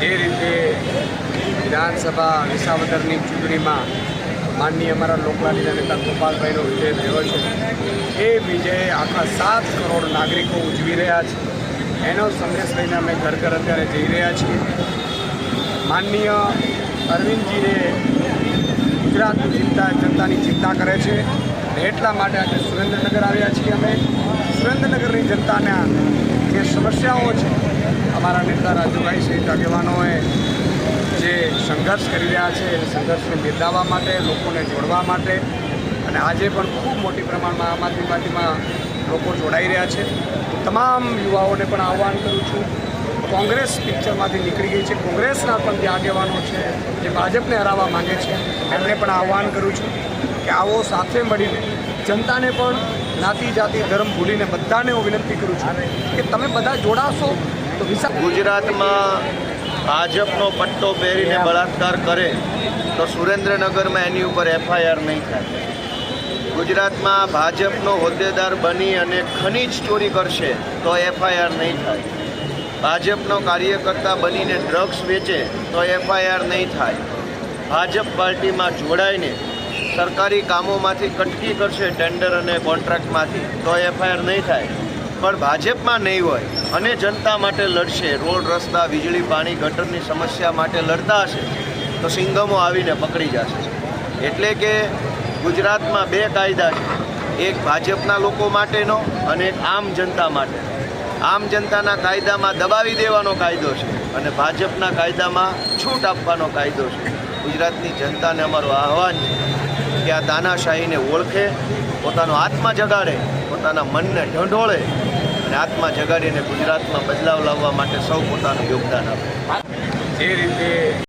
જે રીતે વિધાનસભા વિસાવદરની ચૂંટણીમાં માનનીય અમારા લોકલાલીના નેતા ગોપાલભાઈનો વિજય થયો છે, એ વિજય આખા સાત કરોડ નાગરિકો ઉજવી રહ્યા છે. એનો સંદેશ લઈને અમે ઘર ઘર અત્યારે જઈ રહ્યા છીએ. માનનીય અરવિંદજીને ગુજરાતની ચિંતા જનતાની ચિંતા કરે છે એટલા માટે આજે સુરેન્દ્રનગર આવ્યા છીએ અમે. સુરેન્દ્રનગરની જનતાના સમસ્યાઓ છે. અમારા નેતા રાજુભાઈ સહિત આગેવાનોએ જે સંઘર્ષ કરી રહ્યા છે, એ સંઘર્ષને બિરદાવવા માટે, લોકોને જોડવા માટે અને આજે પણ ખૂબ મોટી પ્રમાણમાં આમ આદમી પાર્ટીમાં લોકો જોડાઈ રહ્યા છે. તમામ યુવાઓને પણ આહ્વાન કરું છું, કોંગ્રેસ પિક્ચરમાંથી નીકળી ગઈ છે. કોંગ્રેસના પણ જે આગેવાનો છે, જે ભાજપને હરાવવા માંગે છે, એમને પણ આહ્વાન કરું છું કે આવો સાથે મળીને જનતાને પણ જ્ઞાતિ જાતિ ધર્મ ભૂલીને બધાને હું વિનંતી કરું છું કે તમે બધા જોડાશો તો વિશા ગુજરાતમાં ભાજપનો પટ્ટો પહેરીને બળાત્કાર કરે તો સુરેન્દ્રનગરમાં એની ઉપર એફઆઈઆર નહીં થાય. ગુજરાતમાં ભાજપનો હોદ્દેદાર બની અને ખનીજ ચોરી કરશે તો એફઆઈઆર નહીં થાય. ભાજપનો કાર્યકર્તા બનીને ડ્રગ્સ વેચે તો એફઆઈઆર નહીં થાય. ભાજપ પાર્ટીમાં જોડાઈને સરકારી કામોમાંથી કટકી કરશે ટેન્ડર અને કોન્ટ્રાક્ટમાંથી. તો એફઆઈઆર નહીં થાય. પણ ભાજપમાં નહીં હોય અને જનતા માટે લડશે. રોડ, રસ્તા, વીજળી, પાણી, ગટરની સમસ્યા માટે લડતા હશે, તો સિંગમો આવીને પકડી જશે. એટલે કે ગુજરાતમાં બે કાયદા છે. એક ભાજપના લોકો માટેનો અને એક આમ જનતા માટે. આમ જનતાના કાયદામાં દબાવી દેવાનો કાયદો છે અને ભાજપના કાયદામાં છૂટ આપવાનો કાયદો છે. ગુજરાતની જનતાને અમારું આહવાન છે. આ તાનાશાહીને ઓળખે, પોતાનો આત્મા જગાડે, પોતાના મનને ઢંઢોળે અને આત્મા જગાડીને ગુજરાતમાં બદલાવ લાવવા માટે સૌ પોતાનું યોગદાન આપે. જે રીતે